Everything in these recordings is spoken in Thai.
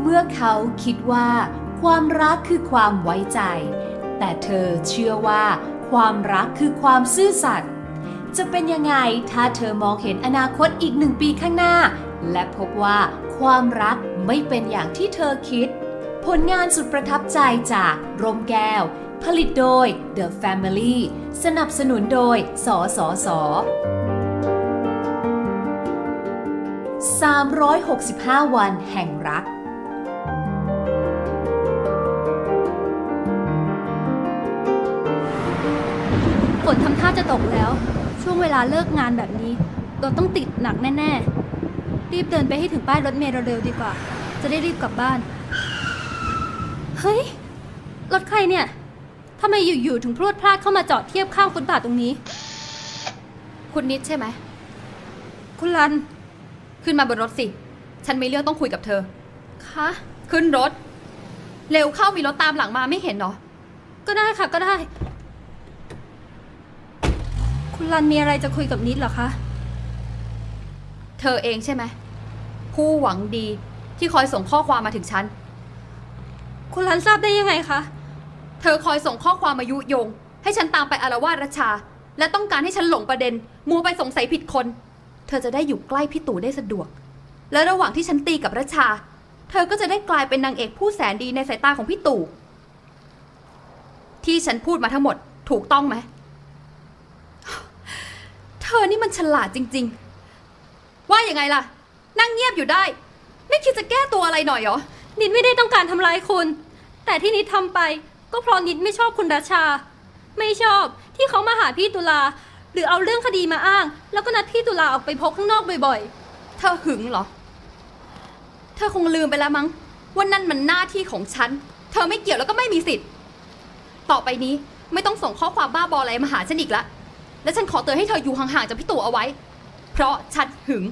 เมื่อเขาคิดว่า ความรักคือความไว้ใจ แต่เธอเชื่อว่า ความรักคือความซื่อสัตย์จะเป็นยังไงถ้าเธอมองเห็นอนาคตอีกหนึ่งปีข้างหน้า และพบว่าความรักไม่เป็นอย่างที่เธอคิด ผลงานสุดประทับใจจากร่มแก้ว ผลิตโดย The Family สนับสนุนโดย สสส 365 วันแห่งรัก นทำท่าจะตกแล้ว ช่วงเวลาเลิกงานแบบนี้รถต้องติดหนักแน่ๆ รีบเดินไปให้ถึงป้ายรถเมล์เร็วๆดีกว่า จะได้รีบกลับบ้าน เฮ้ย รถใครเนี่ยทำไมอยู่ๆถึงพรวดพลาดเข้ามาจอดเทียบข้างฟุตบาทตรงนี้ คุณนิดใช่ไหม คุณรัน ขึ้นมาบนรถสิ ฉันมีเรื่องต้องคุยกับเธอ คะ ขึ้นรถ เร็วเข้ามีรถตามหลังมาไม่เห็นเหรอ ก็ได้ค่ะก็ได้ คุณรันมีอะไรจะคุยกับนิดเหรอคะ เธอเองใช่ไหม ผู้หวังดีที่คอยส่งข้อความมาถึงฉัน คุณรันทราบได้ยังไงคะ เธอคอยส่งข้อความมายุยง ให้ฉันตามไปอารวาสรัชชา และต้องการให้ฉันหลงประเด็น มัวไปสงสัยผิดคน เธอจะได้อยู่ใกล้พี่ตู่ได้สะดวก และระหว่างที่ฉันตีกับรัชชา เธอก็จะได้กลายเป็นนางเอกผู้แสนดีในสายตาของพี่ตู่ที่ฉันพูดมาทั้งหมดถูกต้องไหมเธอนี่มันฉลาดจริง ๆ ว่ายังไงล่ะ นั่งเงียบอยู่ได้ ไม่คิดจะแก้ตัวอะไรหน่อยเหรอ นิดไม่ได้ต้องการทำร้ายคุณ แต่ที่นิดทำไปก็เพราะนิดไม่ชอบคุณรัชชา ไม่ชอบที่เขามาหาพี่ตุลา หรือเอาเรื่องคดีมาอ้าง แล้วก็นัดพี่ตุลาออกไปพบข้างนอกบ่อยเธอหึงเหรอ เธอคงลืมไปแล้วมั้งว่านั่นมันหน้าที่ของฉัน เธอไม่เกี่ยวแล้วก็ไม่มีสิทธิ์ ต่อไปนี้ไม่ต้องส่งข้อความบ้าบออะไรมาหาฉันอีกละ และฉันขอเตือนให้เธออยู่ห่างๆจากพี่ตู่เอาไว้ เพราะฉันหึง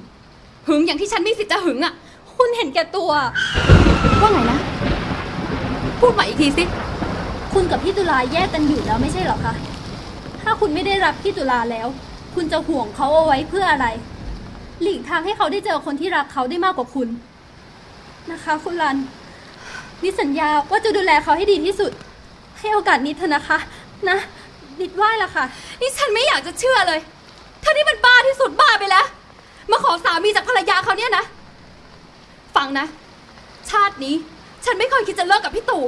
หึงอย่างที่ฉันมีสิทธิ์จะหึงอะคุณเห็นแก่ตัว ว่าไงนะ พูดใหม่อีกทีสิ คุณกับพี่ตุลาแยกกันอยู่แล้วไม่ใช่หรอคะ ถ้าคุณไม่ได้รับพี่ตุลาแล้ว คุณจะห่วงเขาเอาไว้เพื่ออะไร หลีกทางให้เขาได้เจอคนที่รักเขาได้มากกว่าคุณ นะคะ คุณรันนิดสัญญาว่าจะดูแลเขาให้ดีที่สุด ให้โอกาสนิดเถอะนะคะ นะ นิดไหว้ละค่ะ นี่ฉันไม่อยากจะเชื่อเลยเธอนี่มันบ้าที่สุดบ้าไปแล้ว มาขอสามีจากภรรยาเขาเนี่ยนะ ฟังนะ ชาตินี้ฉันไม่เคยคิดจะเลิกกับพี่ตู่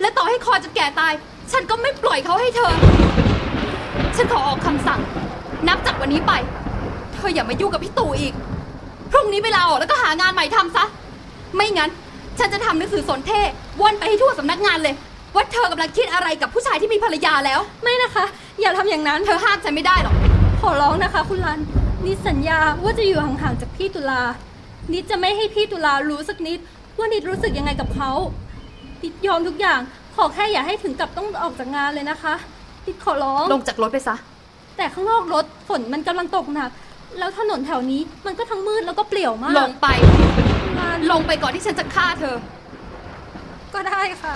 และต่อให้คอจนแก่ตาย ฉันก็ไม่ปล่อยเขาให้เธอ ฉันขอออกคำสั่ง นับจากวันนี้ไป เธออย่ามายุ่งกับพี่ตู่อีก พรุ่งนี้ไปลาออกแล้วก็หางานใหม่ทำซะ ไม่งั้น ฉันจะทำหนังสือสนเท่ว่อนไปให้ทั่วสำนักงานเลย ว่าเธอกำลังคิดอะไรกับผู้ชายที่มีภรรยาแล้ว ไม่นะคะ อย่าทำอย่างนั้นเธอห้ามฉันไม่ได้หรอกขอร้องนะคะ คุณรันนิดสัญญาว่าจะอยู่ห่างๆจากพี่ตุลา นิดจะไม่ให้พี่ตุลารู้สักนิด ว่านิดรู้สึกยังไงกับเขานิดยอมทุกอย่าง ขอแค่อย่าให้ถึงกับต้องออกจากงานเลยนะคะ นิดขอร้อง ลงจากรถไปซะ แต่ข้างนอกรถฝนมันกำลังตกหนัก แล้วถนนแถวนี้มันก็ทั้งมืดแล้วก็เปลี่ยวมากลงไป คุณรันลงไปก่อนที่ฉันจะฆ่าเธอ ก็ได้ค่ะ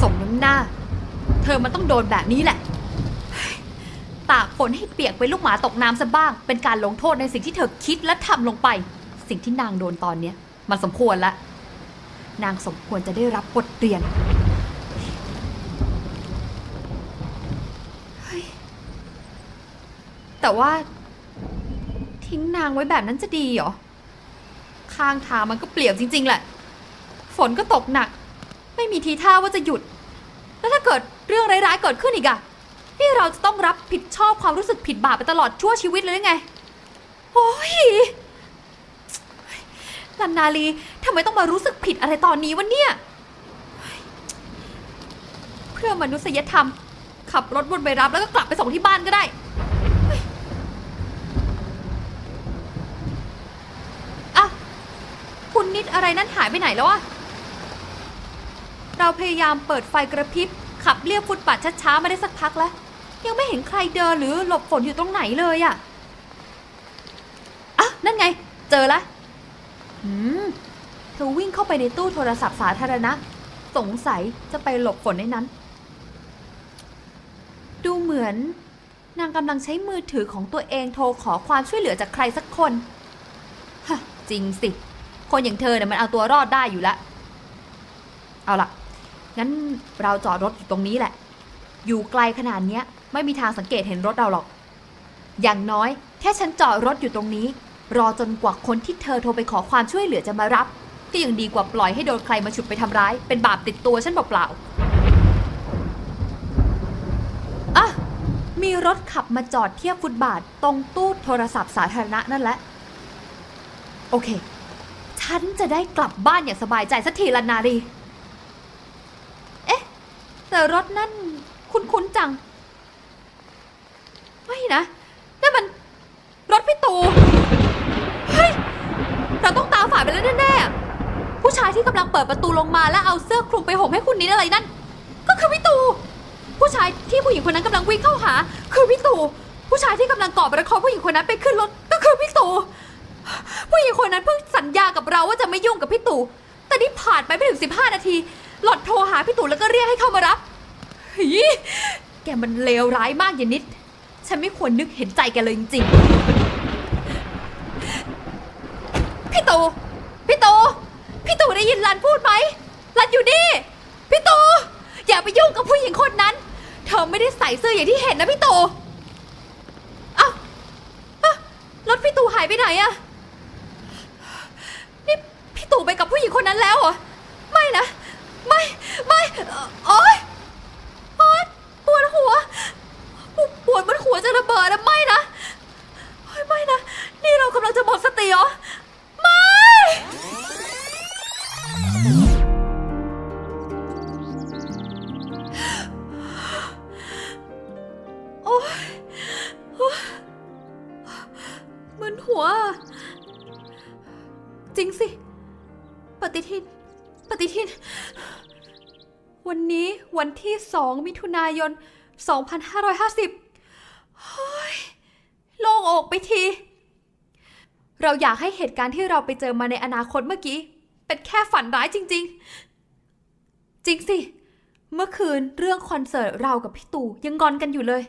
สมน้ำ หน้า เธอมันต้องโดนแบบนี้แหละ ตากฝนให้เปียกเป็นลูกหมาตกน้ำซะบ้าง เป็นการลงโทษในสิ่งที่เธอคิดและทำลงไป สิ่งที่นางโดนตอนเนี้ย มันสมควรละ นางสมควรจะได้รับบทเรียนเฮ้ยแต่ว่า ทิ้งนางไว้แบบนั้นจะดีเหรอ ข้างทางมันก็เปลี่ยวจริง ๆ แหละ ฝนก็ตกหนัก ไม่มีทีท่าว่าจะหยุด เรื่องร้ายๆเกิดขึ้นอีกอะนี่เราจะต้องรับผิดชอบความรู้สึกผิดบาปไปตลอดชั่วชีวิตเลยหรือไง โอ้ยลันนาลีทำไมต้องมารู้สึกผิดอะไรตอนนี้วะเนี่ย เพื่อมนุษยธรรม ขับรถวนไปรับแล้วก็กลับไปส่งที่บ้านก็ได้อะคุณนิดอะไรนั้นหายไปไหนแล้วอะเราพยายามเปิดไฟกระพริบ ขับเรียบฟุตบาทช้าๆมาได้สักพักแล้ว ยังไม่เห็นใครเดินหรือหลบฝนอยู่ตรงไหนเลยอะอะนั่นไง เจอละหืมเธอวิ่งเข้าไปในตู้โทรศัพท์สาธารณะ สงสัยจะไปหลบฝนในนั้น ดูเหมือน นางกำลังใช้มือถือของตัวเองโทรขอความช่วยเหลือจากใครสักคนฮะจริงสิ คนอย่างเธอเนี่ยมันเอาตัวรอดได้อยู่แล้วเอาล่ะ งั้นเราจอดรถอยู่ตรงนี้แหละ อยู่ไกลขนาดเนี้ย ไม่มีทางสังเกตเห็นรถเราหรอก อย่างน้อยแค่ฉันจอดรถอยู่ตรงนี้ รอจนกว่าคนที่เธอโทรไปขอความช่วยเหลือจะมารับ ก็ยังดีกว่าปล่อยให้โดนใครมาฉุดไปทำร้าย เป็นบาปติดตัวฉันเปล่าๆอะมีรถขับมาจอดเทียบฟุตบาท ตรงตู้โทรศัพท์สาธารณะนั่นแหละ โอเค ฉันจะได้กลับบ้านอย่างสบายใจสักทีละนารี แต่รถนั่นคุ้นๆจัง ไม่นะนั่นมันรถพี่ตูเฮ้ยเราต้องตามฝ่ายไปแล้วแน่ๆผู้ชายที่กำลังเปิดประตูลงมาแล้วเอาเสื้อคลุมไปห่มให้คุณนิดอะไรนั่น ก็คือพี่ตู ผู้ชายที่ผู้หญิงคนนั้นกำลังวิ่งเข้าหา คือพี่ตูผู้ชายที่กำลังกอดประคองผู้หญิงคนนั้นไปขึ้นรถก็คือพี่ตูผู้หญิงคนนั้นเพิ่งสัญญากับเราว่าจะไม่ยุ่งกับพี่ตู่แต่นี่ผ่านไปไม่ถึง 15 นาที หลอดโทรหาพี่ตู่แล้วก็เรียกให้เข้ามารับฮ้ยแกมันเลวร้ายมากอย่านิด ฉันไม่ควรนึกเห็นใจแกเลยจริงๆ พี่ตู่พี่ตู่พี่ตู่ได้ยินรันพูดไหมรันอยู่นี่ พี่ตู่อย่าไปยุ่งกับผู้หญิงคนนั้น เธอไม่ได้ใส่เสื้ออย่างที่เห็นนะพี่ตู่เอ้าเอ้ารถพี่ตู่หายไปไหนอะนี่พี่ตู่ไปกับผู้หญิงคนนั้นแล้วเหรอ ไม่นะ ไม่ ไม่เอ่อโอ๊ยโอ๊ยปวดหัวปวดมันหัวจะระเบิดนะไม่นะโอ๊ยไม่นะ นี่เรากำลังจะหมดสติเหรอ ไม่ โอ๊ยโอ๊ยมึนหัว จริงสิ ปฏิทิน ปฏิทิน วันนี้วันที่สองมิถุนายน 2550เฮ้ยโล่งอกไปที เราอยากให้เหตุการณ์ที่เราไปเจอมาในอนาคตเมื่อกี้ เป็นแค่ฝันร้ายจริง ๆ จริงสิ เมื่อคืนเรื่องคอนเสิร์ตเรากับพี่ตู่ยังงอนกันอยู่เลย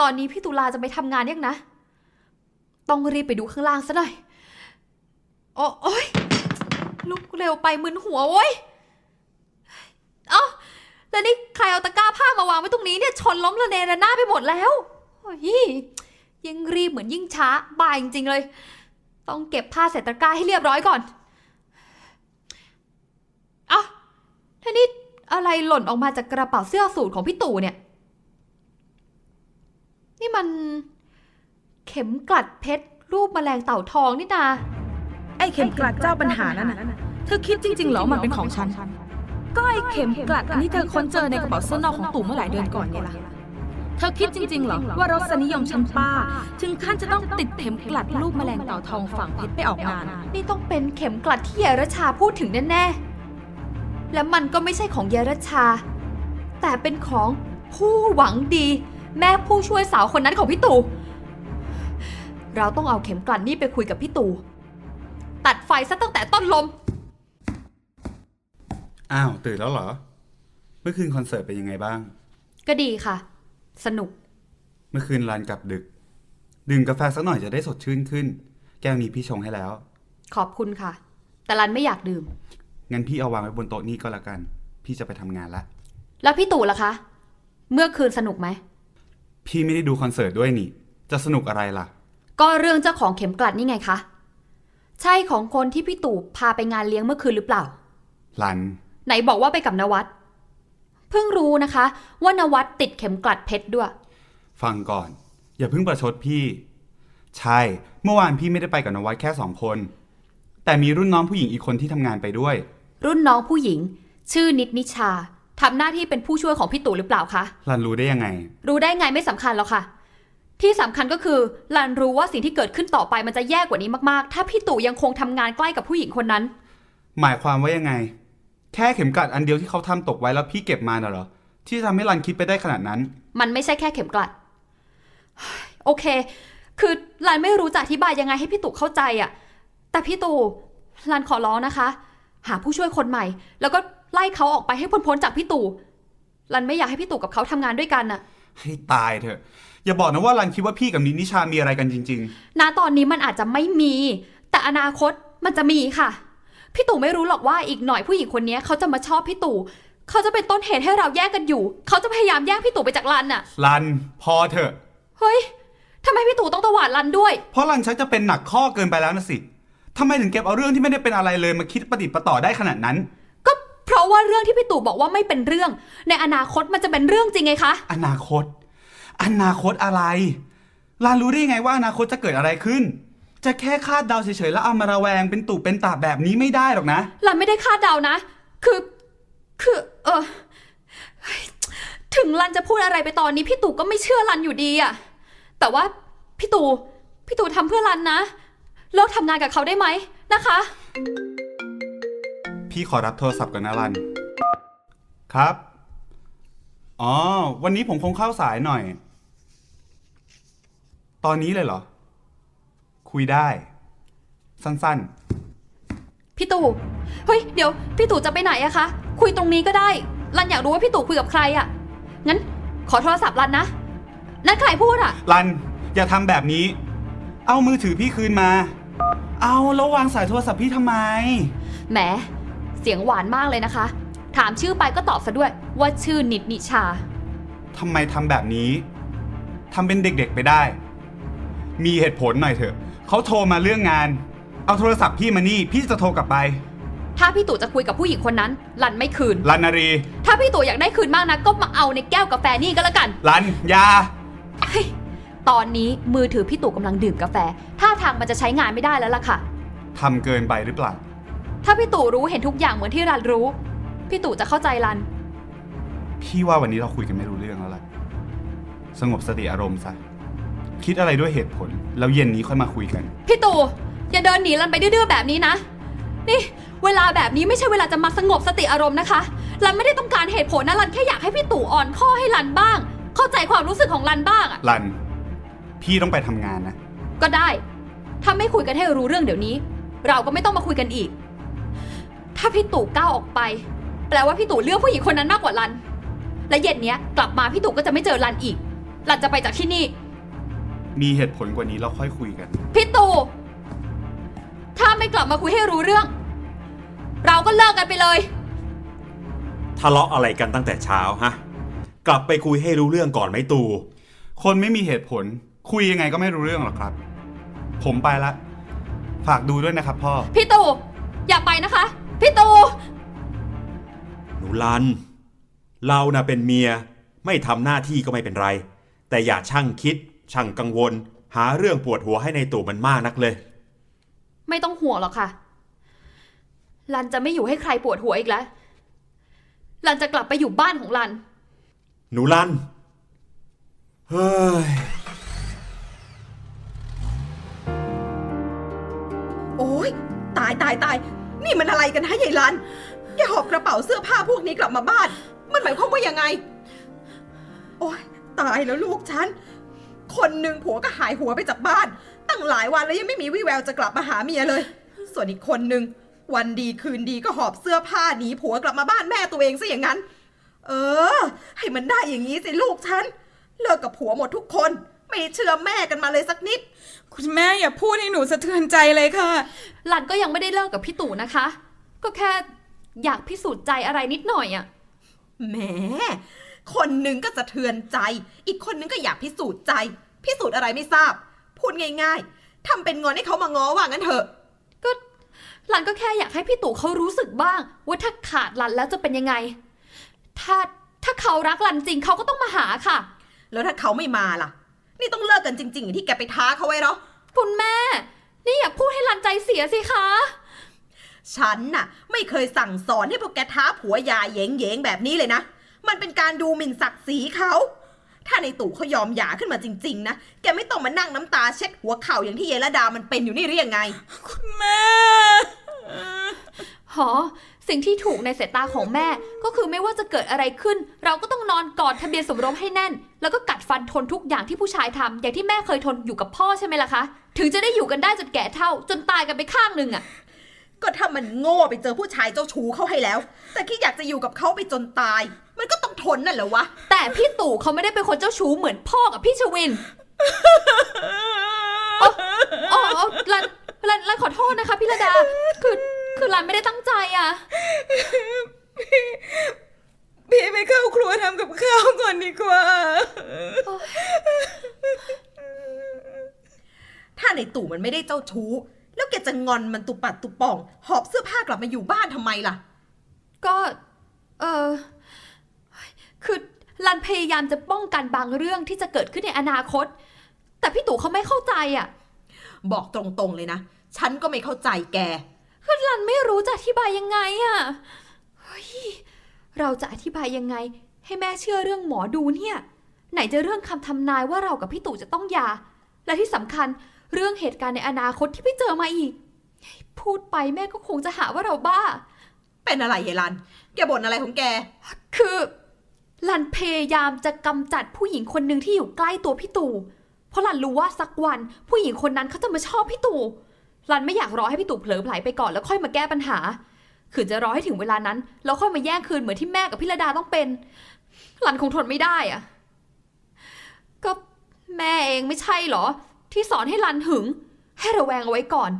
ตอนนี้พี่ตุลาจะไปทำงานยังนะ ต้องรีบไปดูข้างล่างซะหน่อย โอ้โอ๊ย ลุกเร็วไปมึนหัวโว้ย เอ้า แล้วนี่ใครเอาตะกร้าผ้ามาวางไว้ตรงนี้เนี่ยชนล้มระเนระนาดไปหมดแล้วโอ้ยยิ่งรีบเหมือนยิ่งช้าบ่ายจริงๆเลย ต้องเก็บผ้าใส่ตะกร้าให้เรียบร้อยก่อน เอ้าแล้วนี่อะไรหล่นออกมาจากกระเป๋าเสื้อสูทของพี่ตู่เนี่ย นี่มันเข็มกลัดเพชรรูปแมลงเต่าทองนี่นา ไอ้เข็มกลัดเจ้าปัญหานั่นน่ะ เธอคิดจริงๆเหรอมันเป็นของฉัน ก็ไอ้เข็มกลัดอันที่เธอค้นเจอในกระเป๋าเสื้อนอกของตู่เมื่อหลายเดือนก่อนไงล่ะ เธอคิดจริงๆเหรอว่ารสนิยมชั้นป้า ถึงขั้นจะต้องติดเข็มกลัดรูปแมลงเต่าทองฝังเพชรไปออกงาน นี่ต้องเป็นเข็มกลัดที่เยรชาพูดถึงแน่ๆ และมันก็ไม่ใช่ของเยรชา แต่เป็นของผู้หวังดี แม่ผู้ช่วยสาวคนนั้นของพี่ตู่ เราต้องเอาเข็มกลัดนี่ไปคุยกับพี่ตู่ ตัดไฟซะตั้งแต่ต้นลม อ้าวตื่นแล้วเหรอ เมื่อคืนคอนเสิร์ตเป็นยังไงบ้าง ก็ดีค่ะ สนุก เมื่อคืนรันกลับดึก ดื่มกาแฟสักหน่อยจะได้สดชื่นขึ้น แก้วนี้พี่ชงให้แล้ว ขอบคุณค่ะ แต่รันไม่อยากดื่ม งั้นพี่เอาวางไว้บนโต๊ะนี่ก็แล้วกัน พี่จะไปทำงานละ แล้วพี่ตู่ล่ะคะ เมื่อคืนสนุกไหม พี่ไม่ได้ดูคอนเสิร์ตด้วยนี่ จะสนุกอะไรล่ะ ก็เรื่องเจ้าของเข็มกลัดนี่ไงคะ ใช่ของคนที่พี่ตู่พาไปงานเลี้ยงเมื่อคืนหรือเปล่ารัน ไหนบอกว่าไปกับนวัดเพิ่งรู้นะคะ ว่านวัดติดเข็มกลัดเพชรด้วย ฟังก่อน อย่าเพิ่งประชดพี่ ใช่ เมื่อวานพี่ไม่ได้ไปกับนวัดแค่สองคน แต่มีรุ่นน้องผู้หญิงอีกคนที่ทำงานไปด้วย รุ่นน้องผู้หญิง ชื่อนิดนิชาทำหน้าที่เป็นผู้ช่วยของพี่ตู่หรือเปล่าคะรันรู้ได้ยังไง รู้ได้ไงไม่สำคัญหรอกค่ะ ที่สำคัญก็คือลันรู้ว่าสิ่งที่เกิดขึ้นต่อไปมันจะแย่กว่านี้มากๆ ถ้าพี่ตู่ยังคงทำงานใกล้กับผู้หญิงคนนั้น หมายความว่ายังไง แค่เข็มกลัดอันเดียวที่เขาทำตกไว้แล้วพี่เก็บมาน่ะเหรอ ที่ทำให้รันคิดไปได้ขนาดนั้น มันไม่ใช่แค่เข็มกลัด โอเค คือลันไม่รู้จะอธิบายยังไงให้พี่ตู่เข้าใจอะแต่พี่ตู่ลันขอร้องนะคะ หาผู้ช่วยคนใหม่ แล้วก็ไล่เขาออกไปให้พ้นๆจากพี่ตู่ลันไม่อยากให้พี่ตู่กับเขาทำงานด้วยกันน่ะ ให้ตายเถอะ อย่าบอกนะว่ารันคิดว่าพี่กับนินิชามีอะไรกันจริง ณตอนนี้มันอาจจะไม่มี แต่อนาคตมันจะมีค่ะ พี่ตู่ไม่รู้หรอกว่าอีกหน่อยผู้หญิงคนนี้เขาจะมาชอบพี่ตู่เขาจะเป็นต้นเหตุให้เราแยกกันอยู่ เขาจะพยายามแย่งพี่ตู่ไปจากรันน่ะรันพอเถอะ เฮ้ยทำไมพี่ตู่ต้องตวาดรันด้วย เพราะรันชักจะเป็นหนักข้อเกินไปแล้วนะสิทำไมถึงเก็บเอาเรื่องที่ไม่ได้เป็นอะไรเลยมาคิดประดิษฐ์ประต่อได้ขนาดนั้น ก็เพราะว่าเรื่องที่พี่ตู่บอกว่าไม่เป็นเรื่อง ในอนาคตมันจะเป็นเรื่องจริงไงคะ อนาคต อนาคตอะไรรันรู้ได้ยังไงว่าอนาคตจะเกิดอะไรขึ้น จะแค่คาดเดาเฉยๆแล้วเอามาระแวงเป็นตู่เป็นตาแบบนี้ไม่ได้หรอกนะรันไม่ได้คาดเดานะ คือ คือ เออเฮ้ยถึงรันจะพูดอะไรไปตอนนี้พี่ตู่ก็ไม่เชื่อรันอยู่ดีอะแต่ว่าพี่ตู่ พี่ตู่ทำเพื่อรันนะ เลิกทำงานกับเขาได้ไหมนะคะ พี่ขอรับโทรศัพท์ก่อนนะรัน ครับ อ๋อ วันนี้ผมคงเข้าสายหน่อย ตอนนี้เลยเหรอ คุยได้ สั้นพี่ตู่ เฮ้ย เดี๋ยว พี่ตู่จะไปไหนอะคะ คุยตรงนี้ก็ได้ รันอยากรู้ว่าพี่ตู่คุยกับใครอะงั้น ขอโทรศัพท์รันนะ นั่นใครพูดอะๆ รัน อย่าทำแบบนี้ เอามือถือพี่คืนมา เอาแล้ววางสายโทรศัพท์พี่ทำไม แหม เสียงหวานมากเลยนะคะ ถามชื่อไปก็ตอบซะด้วย ว่าชื่อนิดนิชา ทำไมทำแบบนี้ ทำเป็นเด็กๆไปได้ มีเหตุผลหน่อยเถอะเขาโทรมาเรื่องงาน เอาโทรศัพท์พี่มานี่ พี่จะโทรกลับไป ถ้าพี่ตู่จะคุยกับผู้หญิงคนนั้น รันไม่คืน รันนารี ถ้าพี่ตู่อยากได้คืนมากนะก็มาเอาในแก้วกาแฟนี่ก็แล้วกัน รันอยาเฮ้ยตอนนี้มือถือพี่ตู่กำลังดื่มกาแฟท่าทางมันจะใช้งานไม่ได้แล้วล่ะค่ะ ทำเกินไปหรือเปล่า ถ้าพี่ตู่รู้เห็นทุกอย่างเหมือนที่รันรู้ พี่ตู่จะเข้าใจรัน พี่ว่าวันนี้เราคุยกันไม่รู้เรื่องแล้วล่ะ สงบสติอารมณ์ซะ คิดอะไรด้วยเหตุผล แล้วเย็นนี้ค่อยมาคุยกัน พี่ตู่อย่าเดินหนีรันไปดื้อๆแบบนี้นะ นี่ เวลาแบบนี้ไม่ใช่เวลาจะมาสงบสติอารมณ์นะคะรันไม่ได้ต้องการเหตุผลนะรันแค่อยากให้พี่ตู่อ่อนข้อให้รันบ้าง เข้าใจความรู้สึกของรันบ้างอะรัน พี่ต้องไปทำงานนะ ก็ได้ ถ้าไม่คุยกันให้รู้เรื่องเดี๋ยวนี้ เราก็ไม่ต้องมาคุยกันอีก ถ้าพี่ตู่ก้าวออกไป แปลว่าพี่ตู่เลือกผู้หญิงคนนั้นมากกว่ารัน และเย็นเนี้ยกลับมาพี่ตู่ก็จะไม่เจอรันอีกรันจะไปจากที่นี่ มีเหตุผลกว่านี้เราค่อยคุยกัน พี่ตู่ถ้าไม่กลับมาคุยให้รู้เรื่อง เราก็เลิกกันไปเลย ทะเลาะอะไรกันตั้งแต่เช้าฮะ กลับไปคุยให้รู้เรื่องก่อนไหมตูคนไม่มีเหตุผล คุยยังไงก็ไม่รู้เรื่องหรอกครับ ผมไปละ ฝากดูด้วยนะครับพ่อ พี่ตู่อย่าไปนะคะ พี่ตู่หนูลัน เราน่ะเป็นเมีย ไม่ทำหน้าที่ก็ไม่เป็นไร แต่อย่าช่างคิด ช่างกังวล หาเรื่องปวดหัวให้ในตู่มันมากนักเลย ไม่ต้องห่วงหรอกค่ะรันจะไม่อยู่ให้ใครปวดหัวอีกแล้วรันจะกลับไปอยู่บ้านของรัน หนูลัน เฮ้ย โอ้ยตายตายตาย นี่มันอะไรกันฮะยายลันแกหอบกระเป๋าเสื้อผ้าพวกนี้กลับมาบ้าน มันหมายความว่ายังไง โอ้ยตายแล้วลูกฉัน คนหนึ่งผัวก็หายหัวไปจากบ้าน ตั้งหลายวันแล้วยังไม่มีวี่แววจะกลับมาหาเมียเลย ส่วนอีกคนหนึ่งวันดีคืนดีก็หอบเสื้อผ้าหนีผัวกลับมาบ้านแม่ตัวเองซะอย่างนั้น เออ ให้มันได้อย่างนี้สิลูกฉัน เลิกกับผัวหมดทุกคน ไม่เชื่อแม่กันมาเลยสักนิด คุณแม่อย่าพูดให้หนูสะเทือนใจเลยค่ะรันก็ยังไม่ได้เลิกกับพี่ตู่นะคะ ก็แค่อยากพิสูจน์ใจอะไรนิดหน่อยอะแหม คนหนึ่งก็สะเทือนใจ อีกคนนึงก็อยากพิสูจน์ใจ พิสูจน์อะไรไม่ทราบ พูดง่ายๆทำเป็นงอนให้เขามาง้อว่างั้นเถอะ ก็รันก็แค่อยากให้พี่ตู่เขารู้สึกบ้าง ว่าถ้าขาดรันแล้วจะเป็นยังไง ถ้าถ้าเขารักรันจริงเขาก็ต้องมาหาค่ะ แล้วถ้าเขาไม่มาล่ะ นี่ต้องเลิกกันจริงๆอย่างที่แกไปท้าเขาไว้เหรอคุณแม่ นี่อย่าพูดให้รันใจเสียสิคะฉันน่ะ ไม่เคยสั่งสอนให้พวกแกท้าผัวยาเหยงเยงๆแบบนี้เลยนะ มันเป็นการดูหมิ่นศักดิ์ศรีเขา ถ้าในตู่เขายอมหย่าขึ้นมาจริง ๆ นะ แกไม่ต้องมานั่งน้ำตาเช็ดหัวเข่าอย่างที่เยลดามันเป็นอยู่นี่หรือยังไง คุณแม่ หอ สิ่งที่ถูกในสายตาของแม่ ก็คือไม่ว่าจะเกิดอะไรขึ้น เราก็ต้องนอนกอดทะเบียนสมรสให้แน่น แล้วก็กัดฟันทนทุกอย่างที่ผู้ชายทำอย่างที่แม่เคยทนอยู่กับพ่อใช่ไหมล่ะคะ ถึงจะได้อยู่กันได้จนแก่เท่า จนตายกันไปข้างหนึ่งอะ ก็ถ้ามันโง่ไปเจอผู้ชายเจ้าชู้เข้าให้แล้ว แต่คิดอยากจะอยู่กับเขาไปจนตาย มันก็ต้องทนนั่นแหละวะแต่ พี่ตู่เขาไม่ได้เป็นคนเจ้าชู้เหมือนพ่อกับพี่ชวินอ๋ออ๋อรันรันรันขอโทษนะคะ พี่ระดา คือคือรันไม่ได้ตั้งใจอะ พี่ไปเข้าครัวทำกับข้าวก่อนดีกว่า ถ้าในตู่มันไม่ได้เจ้าชู้ แล้วแกจะงอนมันตุปัดตุป่อง หอบเสื้อผ้ากลับมาอยู่บ้านทำไมล่ะ ก็ เออคือ รันพยายามจะป้องกันบางเรื่องที่จะเกิดขึ้นในอนาคต แต่พี่ตู่เขาไม่เข้าใจอะ บอกตรงๆเลยนะ ฉันก็ไม่เข้าใจแกคือรันไม่รู้จะอธิบายยังไงอะเฮ้ยเราจะอธิบายยังไง ให้แม่เชื่อเรื่องหมอดูเนี่ย ไหนจะเรื่องคำทำนายว่าเรากับพี่ตู่จะต้องหย่าและที่สำคัญเรื่องเหตุการณ์ในอนาคตที่พี่เจอมาอีก พูดไปแม่ก็คงจะหาว่าเราบ้า เป็นอะไรเยลัน แกบ่นอะไรของแก คือ ลันพยายามจะกำจัดผู้หญิงคนหนึ่งที่อยู่ใกล้ตัวพี่ตู่ เพราะลันรู้ว่าสักวันผู้หญิงคนนั้นเขาจะมาชอบพี่ตู่ลันไม่อยากรอให้พี่ตู่เผลอไผลไปก่อนแล้วค่อยมาแก้ปัญหา คือจะรอให้ถึงเวลานั้น แล้วค่อยมาแย่งคืนเหมือนที่แม่กับพี่ระดาต้องเป็นลันคงทนไม่ได้อะก็แม่เองไม่ใช่เหรอ ที่สอนให้ลันหึง ให้ระแวงเอาไว้ก่อน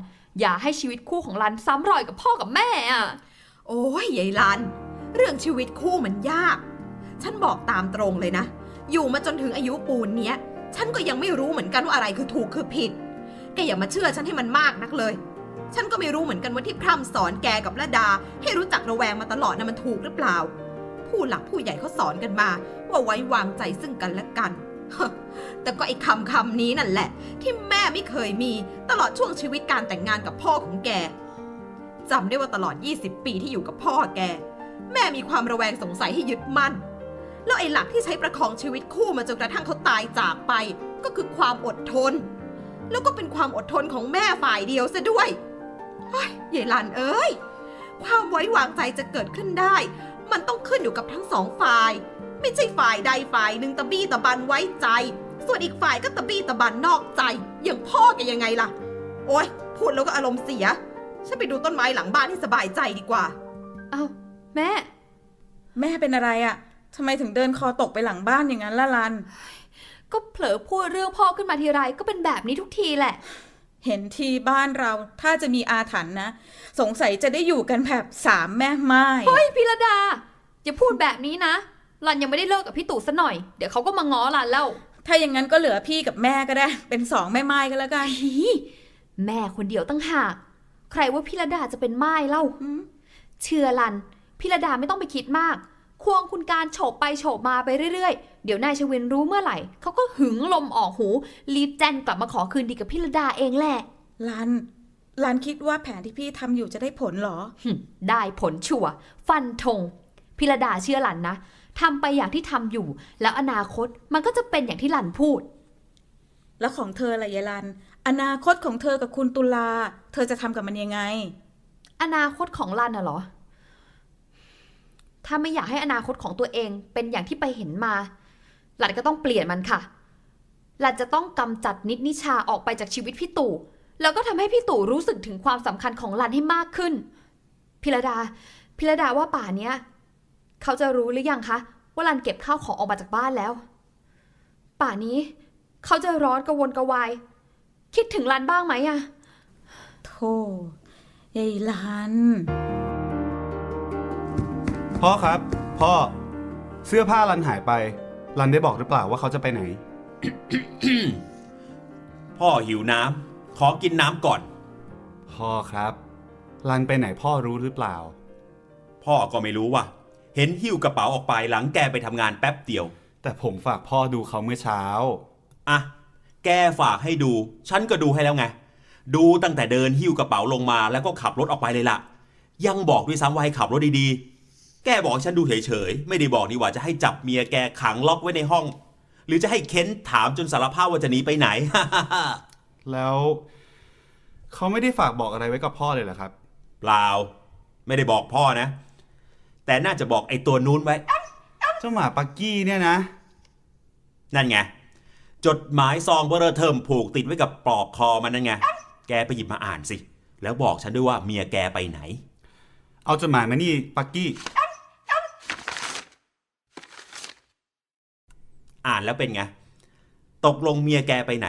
อย่าให้ชีวิตคู่ของลันซ้ำรอยกับพ่อกับแม่อะโอ้ยยายลัน เรื่องชีวิตคู่มันยาก ฉันบอกตามตรงเลยนะ อยู่มาจนถึงอายุปูนเนี้ย ฉันก็ยังไม่รู้เหมือนกันว่าอะไรคือถูกคือผิด แกอย่ามาเชื่อฉันให้มันมากนักเลย ฉันก็ไม่รู้เหมือนกันว่าที่พร่ำสอนแกกับละดา ให้รู้จักระแวงมาตลอดนะมันถูกหรือเปล่า ผู้หลักผู้ใหญ่เขาสอนกันมา ว่าไว้วางใจซึ่งกันและกันแต่ก็ไอ้คำคำนี้นั่นแหละ ที่แม่ไม่เคยมีตลอดช่วงชีวิตการแต่งงานกับพ่อของแกจำได้ว่าตลอด 20 ปีที่อยู่กับพ่อแก แม่มีความระแวงสงสัยให้ยึดมั่น แล้วไอ้หลักที่ใช้ประคองชีวิตคู่มาจนกระทั่งเขาตายจากไป ก็คือความอดทน แล้วก็เป็นความอดทนของแม่ฝ่ายเดียวซะด้วยเฮ้ยยายลันเอ้ย ความไว้วางใจจะเกิดขึ้นได้ มันต้องขึ้นอยู่กับทั้งสองฝ่าย ไม่ใช่ฝ่ายใดฝ่ายหนึ่งตะบี้ตะบันไว้ใจ ส่วนอีกฝ่ายก็ตะบี้ตะบันนอกใจ อย่างพ่อแกยังไงล่ะ โอ๊ย พูดแล้วก็อารมณ์เสีย ฉันไปดูต้นไม้หลังบ้านให้สบายใจดีกว่า เอาแม่ แม่เป็นอะไรอะ่ะ ทำไมถึงเดินคอตกไปหลังบ้านอย่างนั้นล่ะลัน ก็เผลอพูดเรื่องพ่อขึ้นมาทีไรก็เป็นแบบนี้ทุกทีแหละ เห็นทีบ้านเราถ้าจะมีอาถรรพ์นะ สงสัยจะได้อยู่กันแบบสามแม่ไม้เฮ้ยพิรดา อย่าพูดแบบนี้นะรันยังไม่ได้เลิกกับพี่ตู่ซะหน่อย เดี๋ยวเขาก็มาง้อรันแล้วถ้าอย่างนั้นก็เหลือพี่กับแม่ก็ได้ เป็นสองแม่ไม้ก็แล้วกันฮีแม่คนเดียวตั้งหาก ใครว่าพิรดาจะเป็นไม้เล่าอืมเชื่อรันพิรดาไม่ต้องไปคิดมาก ควงคุณการโฉบไปโฉบมาไปเรื่อยๆ เดี๋ยวนายชวินรู้เมื่อไหร่ เขาก็หึงลมออกหู รีบแจ้นกลับมาขอคืนดีกับพิรดาเองแหละ ลัน ลันคิดว่าแผนที่พี่ทำอยู่จะได้ผลเหรอ หึได้ผลชัวร์ฟันธงพิรดาเชื่อหลันนะทำไปอย่างที่ทำอยู่ แล้วอนาคตมันก็จะเป็นอย่างที่หลันพูด แล้วของเธอล่ะยายลัน อนาคตของเธอกับคุณตุลา เธอจะทำกับมันยังไง อนาคตของลันน่ะเหรอ ถ้าไม่อยากให้อนาคตของตัวเองเป็นอย่างที่ไปเห็นมา หลันก็ต้องเปลี่ยนมันค่ะ หลันจะต้องกำจัดนิดนิชาออกไปจากชีวิตพี่ตู่ แล้วก็ทำให้พี่ตู่รู้สึกถึงความสำคัญของหลันให้มากขึ้น พิรดา พิรดาว่าป่าเนี้ย เขาจะรู้หรือยังคะว่าหลันเก็บข้าวของออกมาจากบ้านแล้ว ป่านี้ เขาจะร้อนกระวนกระวาย คิดถึงหลันบ้างไหมอะโธ่ยายลัน พ่อครับ พ่อ เสื้อผ้ารันหายไป รันได้บอกหรือเปล่าว่าเขาจะไปไหน พ่อหิวน้ำขอกินน้ำก่อน พ่อครับ รันไปไหนพ่อรู้หรือเปล่า พ่อก็ไม่รู้ว่ะ เห็นหิ้วกระเป๋าออกไปหลังแกไปทำงานแป๊บเดียว แต่ผมฝากพ่อดูเขาเมื่อเช้า อะ แกฝากให้ดู ฉันก็ดูให้แล้วไง ดูตั้งแต่เดินหิ้วกระเป๋าลงมาแล้วก็ขับรถออกไปเลยล่ะ ยังบอกด้วยซ้ำว่าให้ขับรถดีๆ แกบอกฉันดูเฉยๆ ไม่ได้บอกนี่ว่าจะให้จับเมียแกขังล็อกไว้ในห้อง หรือจะให้เค้นถามจนสารภาพว่าจะหนีไปไหน แล้วเขาไม่ได้ฝากบอกอะไรไว้กับพ่อเลยเหรอครับ เปล่า ไม่ได้บอกพ่อนะ แต่น่าจะบอกไอ้ตัวนู้นไว้ เจ้าหมาปักกี้เนี่ยนะ นั่นไง จดหมายซองเบอร์เทิมผูกติดไว้กับปลอกคอมันนั่นไง แกไปหยิบมาอ่านสิ แล้วบอกฉันด้วยว่าเมียแกไปไหน เอาจดหมายมานี่ปักกี้ อ่านแล้วเป็นไง ตกลงเมียแกไปไหน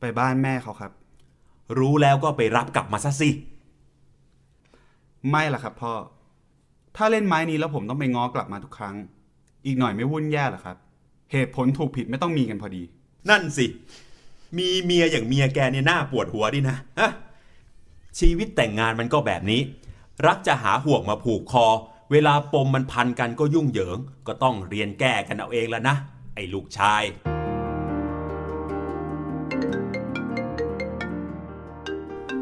ไปบ้านแม่เขาครับ รู้แล้วก็ไปรับกลับมาซะสิ ไม่ล่ะครับพ่อ ถ้าเล่นไม้นี้แล้วผมต้องไปง้อกลับมาทุกครั้ง อีกหน่อยไม่วุ่นแย่เหรอครับ เหตุผลถูกผิดไม่ต้องมีกันพอดี นั่นสิ มีเมียอย่างเมียแกเนี่ยน่าปวดหัวดินะฮะชีวิตแต่งงานมันก็แบบนี้ รักจะหาห่วงมาผูกคอ เวลาปมมันพันกันก็ยุ่งเหยิง ก็ต้องเรียนแก้กันเอาเองแล้วนะ ไอ้ลูกชาย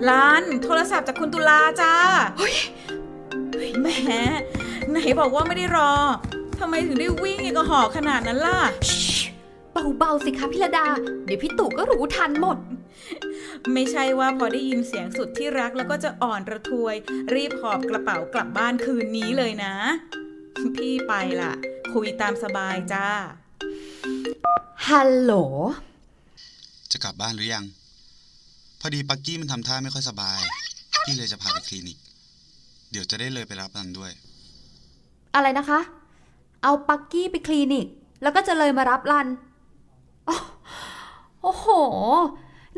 ลันโทรศัพท์จากคุณตุลาจ้าเฮ้ยแหมไหนบอกว่าไม่ได้รอทำไมถึงได้วิ่งอย่างกระหอกขนาดนั้นล่ะ เบาๆสิคะพี่ระดา เดี๋ยวพี่ตู่ก็รู้ทันหมด ไม่ใช่ว่าพอได้ยินเสียงสุดที่รักแล้วก็จะอ่อนระทวย รีบหอบกระเป๋ากลับบ้านคืนนี้เลยนะ พี่ไปล่ะคุยตามสบายจ้า ฮัลโหล จะกลับบ้านหรือยัง พอดีปักกี้มันทำท่าไม่ค่อยสบาย พี่เลยจะพาไปคลินิก เดี๋ยวจะได้เลยไปรับมันด้วย อะไรนะคะ เอาปักกี้ไปคลินิก แล้วก็จะเลยมารับรันอ้อโอ้โห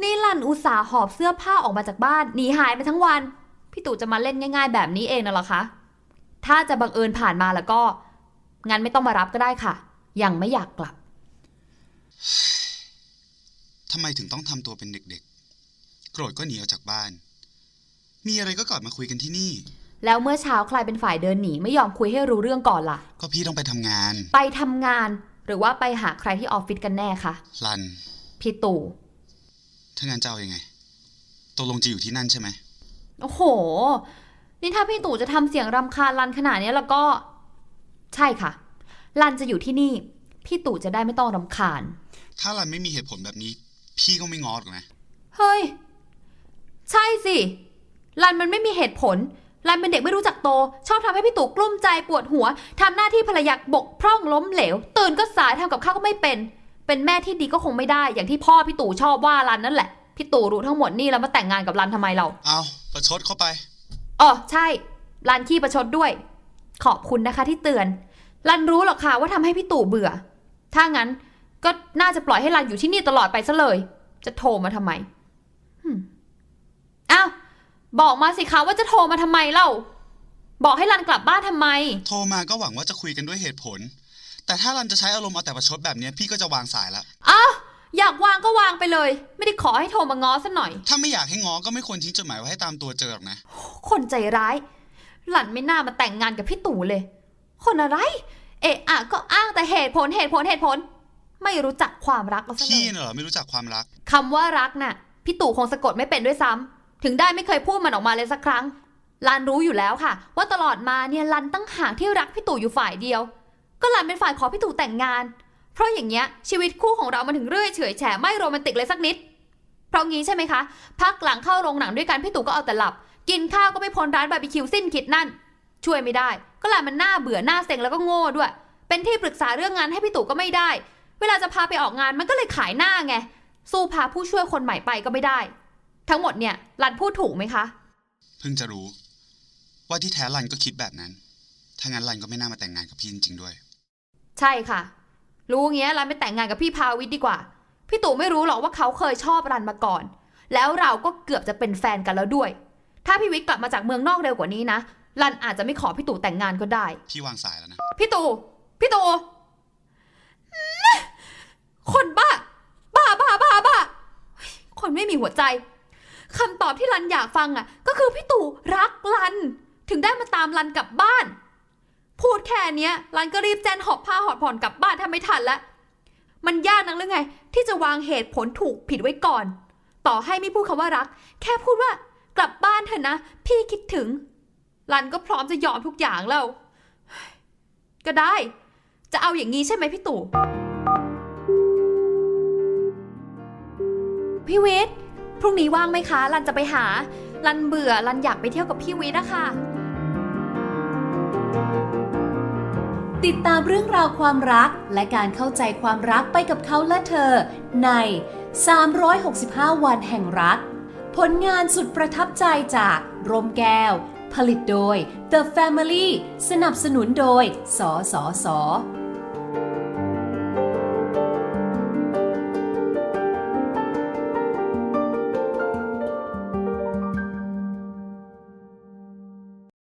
นี่รันอุตส่าห์หอบเสื้อผ้าออกมาจากบ้านหนีหายไปทั้งวัน พี่ตู่จะมาเล่นง่าย ๆ แบบนี้เองนะเหรอคะ ถ้าจะบังเอิญผ่านมาแล้วก็ งั้นไม่ต้องมารับก็ได้ค่ะ ยังไม่อยากกลับ ทำไมถึงต้องทำตัวเป็นเด็กๆ โกรธก็หนีออกจากบ้าน มีอะไรก็กลับมาคุยกันที่นี่ แล้วเมื่อเช้าใครเป็นฝ่ายเดินหนีไม่ยอมคุยให้รู้เรื่องก่อนล่ะ ก็พี่ต้องไปทำงาน ไปทำงาน หรือว่าไปหาใครที่ออฟฟิศกันแน่คะรัน พี่ตู่ ถ้างั้นจะเอายังไงตกลงจะอยู่ที่นั่นใช่ไหม โอ้โห นี่ถ้าพี่ตู่จะทำเสียงรำคาญรันขนาดนี้แล้วก็ ใช่ค่ะรันจะอยู่ที่นี่ พี่ตู่จะได้ไม่ต้องรำคาญ ถ้ารันไม่มีเหตุผลแบบนี้ พี่ก็ไม่ง้อหรอกนะ เฮ้ย ใช่สิรันมันไม่มีเหตุผลรันเป็นเด็กไม่รู้จักโต ชอบทำให้พี่ตู่กลุ้มใจปวดหัวทำหน้าที่ภรรยาบกพร่องล้มเหลว ตื่นก็สายทำกับข้าวก็ไม่เป็น เป็นแม่ที่ดีก็คงไม่ได้ อย่างที่พ่อพี่ตู่ชอบว่ารันนั่นแหละ พี่ตู่รู้ทั้งหมดนี่แล้วมาแต่งงานกับรันทำไมเรา เอาประชดเข้าไปอ๋อใช่รันขี้ประชดด้วย ขอบคุณนะคะที่เตือนรันรู้หรอกค่ะว่าทำให้พี่ตู่เบื่อ ถ้างั้น ก็น่าจะปล่อยให้รันอยู่ที่นี่ตลอดไปซะเลย จะโทรมาทำไมหึ่มอ้าวบอกมาสิคะว่าจะโทรมาทำไมเล่า บอกให้รันกลับบ้านทำไม โทรมาก็หวังว่าจะคุยกันด้วยเหตุผล แต่ถ้ารันจะใช้อารมณ์เอาแต่ประชดแบบเนี้ยพี่ก็จะวางสายละอ้าวอยากวางก็วางไปเลย ไม่ได้ขอให้โทรมาง้อซะหน่อย ถ้าไม่อยากให้ง้อก็ไม่ควรทิ้งจดหมายไว้ให้ตามตัวเจอหรอกนะ คนใจร้าย หลันไม่น่ามาแต่งงานกับพี่ตู่เลย คนอะไร เอะอะก็อ้างแต่เหตุผลเหตุผลเหตุผล ไม่รู้จักความรักแล้วซะเลพี่ยน่ะเหรอไม่รู้จักความรัก คำว่ารักน่ะพี่ตู่คงสะกดไม่เป็นด้วยซ้ำถึงได้ไม่เคยพูดมันออกมาเลยสักครั้งลันรู้อยู่แล้วค่ะ ว่าตลอดมาเนี่ยลันตั้งหากที่รักพี่ตู่อยู่ฝ่ายเดียว ก็ลันเป็นฝ่ายขอพี่ตู่แต่งงาน เพราะอย่างเงี้ยชีวิตคู่ของเรามันถึงเรื่อยเฉอยแฉไม่โรแมนติกเลยสักนิด เพราะงี้ใช่ไหมคะพักหลังเข้าโรงหนังด้วยกันพี่ตู่ก็เอาแต่หลับ กินข้าวก็ไม่พ้นร้านบาร์บีคิวสิ้นคิดนั่น ช่วยไม่ได้ ก็ลันมันหน้าเบื่อหน้าเซ็งแล้วก็โง่ด้วย เป็นที่ปรึกษาเรื่องงานให้พี่ตู่ก็ไม่ได้เวลาจะพาไปออกงานมันก็เลยขายหน้าไง สู้พาผู้ช่วยคนใหม่ไปก็ไม่ได้ ทั้งหมดเนี่ยรันพูดถูกไหมคะ เพิ่งจะรู้ ว่าที่แท้รันก็คิดแบบนั้น ถ้างั้นรันก็ไม่น่ามาแต่งงานกับพี่จริงๆด้วย ใช่ค่ะ รู้เงี้ยรันไปแต่งงานกับพี่พาวิทย์ดีกว่า พี่ตู่ไม่รู้หรอกว่าเขาเคยชอบรันมาก่อน แล้วเราก็เกือบจะเป็นแฟนกันแล้วด้วย ถ้าพี่วิทย์กลับมาจากเมืองนอกเร็วกว่านี้นะรันอาจจะไม่ขอพี่ตู่แต่งงานก็ได้ พี่วางสายแล้วนะ พี่ตู่ พี่ตู่ คนบ้า บ้าบ้าบ้าบ้าคนไม่มีหัวใจคำตอบที่รันอยากฟังอะ ก็คือพี่ตู่รักรัน ถึงได้มาตามรันกลับบ้าน พูดแค่เนี้ยรันก็รีบแจ้นหอบผ้าหอบผ่อนกลับบ้านถ้าไม่ทันละมันยากนักหรือไง ที่จะวางเหตุผลถูกผิดไว้ก่อน ต่อให้ไม่พูดคำว่ารัก แค่พูดว่ากลับบ้านเถอะนะ พี่คิดถึงรันก็พร้อมจะยอมทุกอย่างแล้ว ก็ได้ จะเอาอย่างนี้ใช่ไหมพี่ตู่ พี่วิทย์พรุ่งนี้ว่างไหมคะ รันจะไปหา รันเบื่อ รันอยากไปเที่ยวกับพี่วิทย์อะค่ะ ติดตามเรื่องราวความรักและการเข้าใจความรักไปกับเขาและเธอ ใน 365 วันแห่งรัก ผลงานสุดประทับใจจากรมแก้ว ผลิตโดย The Family สนับสนุนโดย สสส